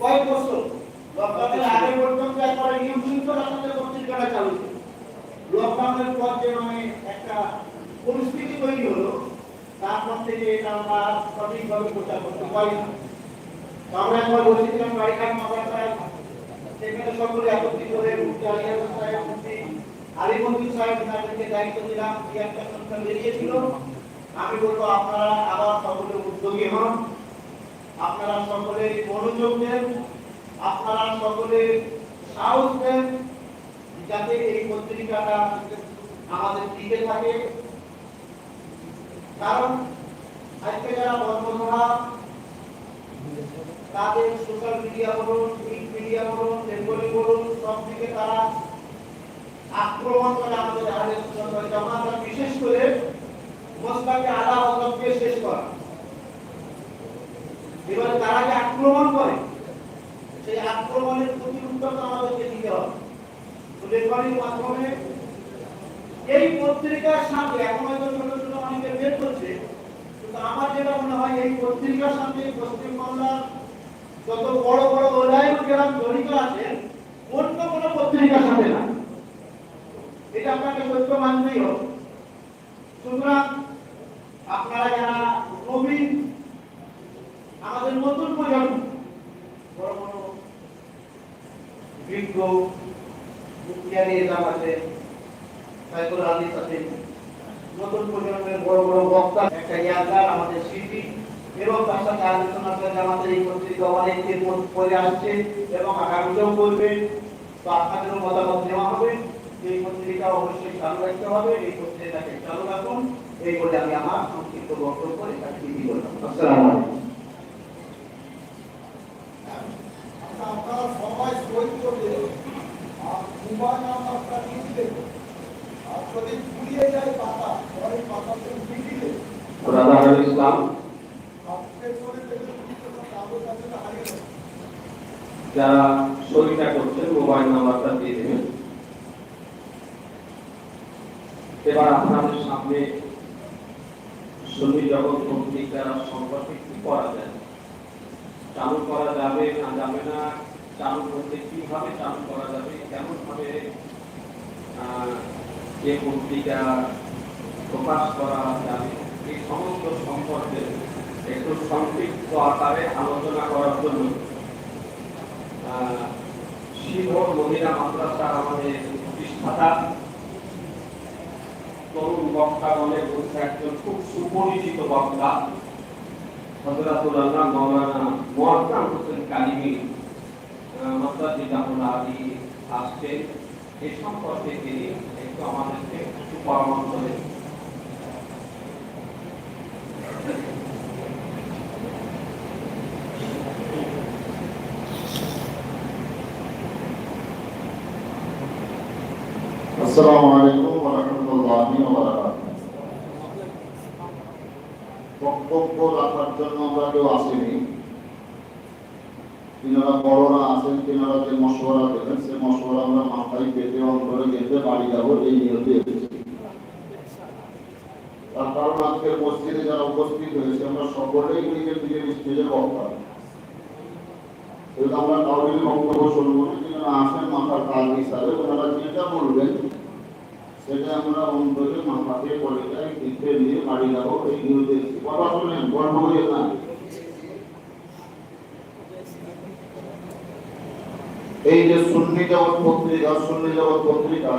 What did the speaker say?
কয়েক বছর। লকডাউনের আগে পর্যন্ত একবারে নিয়মিত আমাদের পত্রিকাটা চালু ছিল। লকডাউনের পর যে মানে একটা পরিস্থিতি তৈরি হলো, তারপর থেকে এটা আমরা সঠিকভাবে প্রচার করতে পারি আমরা একবার বসেছিলাম বাড়িঘাট মাদ্রাসায়, সেখানে সকলে একত্রিত হয়ে মুফতি আলিয়া সাহেব মুফতি আলিমুদ্দিন সাহেব তাদেরকে দায়িত্ব দিলাম, কি একটা সংস্থা বেরিয়েছিল আমি বলব আপনারা আবার সকলে উদ্যোগী হন। আপনারা সকলে মনোযোগ দেন, আপনারা সকলে সাহস দেন যাতে এই পত্রিকাটা আমাদের টিকে থাকে। কারণ আজকে যারা বর্তমানা তাদের সোশ্যাল মিডিয়া বলুন প্রিন্ট মিডিয়া বলুন টেলিফোনে বলুন, সব দিকে তারা আক্রমণ করে আমাদের আহলে বিশেষ করে মোস্তাকে আলা শেষ করা। এবার তারা যে আক্রমণ করে। সেই আক্রমণের প্রতিউত্তর আমাদেরকে দিতে হবে। মাধ্যমে এই পত্রিকার সাথে এখন হয়তো ছোট ছোট অনেকে বের করছে, কিন্তু আমার যেটা মনে হয়, এই পত্রিকার সাথে পশ্চিমবাংলার যত বড় বড় ওলাইম গ্রাম জড়িত আছেন অন্য কোনো পত্রিকার সাথে না। এটা আপনাকে সত্য মানতেই হবে। সুতরাং আপনারা যারা নবীন আমাদের নতুন প্রজন্ম। এবং করবে। মতামত হবে। এই পত্রিকা অবশ্যই চালু রাখতে হবে। এই পত্রিকাকে চালু রাখুন। এই বলে আমি আমার সংক্ষিপ্ত বক্তব্য আচ্ছা, আপনারা সবাই সই করে আর মোবাইল নাম্বারটা লিখলে আর যদি যায় পাতা পরে। যারা শরীরটা করছেন মোবাইল নাম্বারটা দিয়ে দেবেন। এবার আপনাদের সামনে সন্নি জগৎ কর্তৃক যারা সম্পর্কে কি করা যায় চালু করা যাবে না যাবে না চালু করতে কীভাবে চালু করা যাবে কেমন ভাবে আহ, যে পত্রিকা প্রকাশ করা যাবে। এই সমস্ত সম্পর্কে একটু সংক্ষিপ্ত আকারে আলোচনা করার জন্য আহ, মহিলা আমাদের প্রতিষ্ঠাতা তরুণ বক্তাগণের মধ্যে একজন খুব সুপরিচিত বক্তা হজরতুল আল্লাহ মৌলানা মোয়াক্কাম হোসেন কালিমি মাদ্রাসি জামুল আলী আসছেন। এ সম্পর্কে তিনি একটু আমাদেরকে কিছু পরামর্শ আসসালামু আলাইকুম ওয়া রাহমাতুল্লাহি ওয়া বারাকাতুহু বক্তব্য রাখার জন্য আমরা কেউ আসেনি। তিনারা বড়রা আছেন, তিনারা যে মশওয়ারা দেবেন সে মশওয়ারা আমরা মাথায় পেতে অন্তরে গেতে বাড়ি যাব, এই নিয়তে তার কারণ আজকের মসজিদে যারা উপস্থিত হয়েছে, আমরা সকলেই নিজের নিজের কিন্তু আমরা কাউরির বক্তব্য শুনব না যিনারা আসেন মাথার কাজ হিসাবে, ওনারা যেটা বলবেন, সেটা আমরা অন্তরে পড়ে যাই নিয়ে বাড়ি এই নিয়তে কথা শুনেন করিয়ে না। এই যে সুন্নি জগৎ পত্রিকা সুন্নি জগৎ পত্রিকা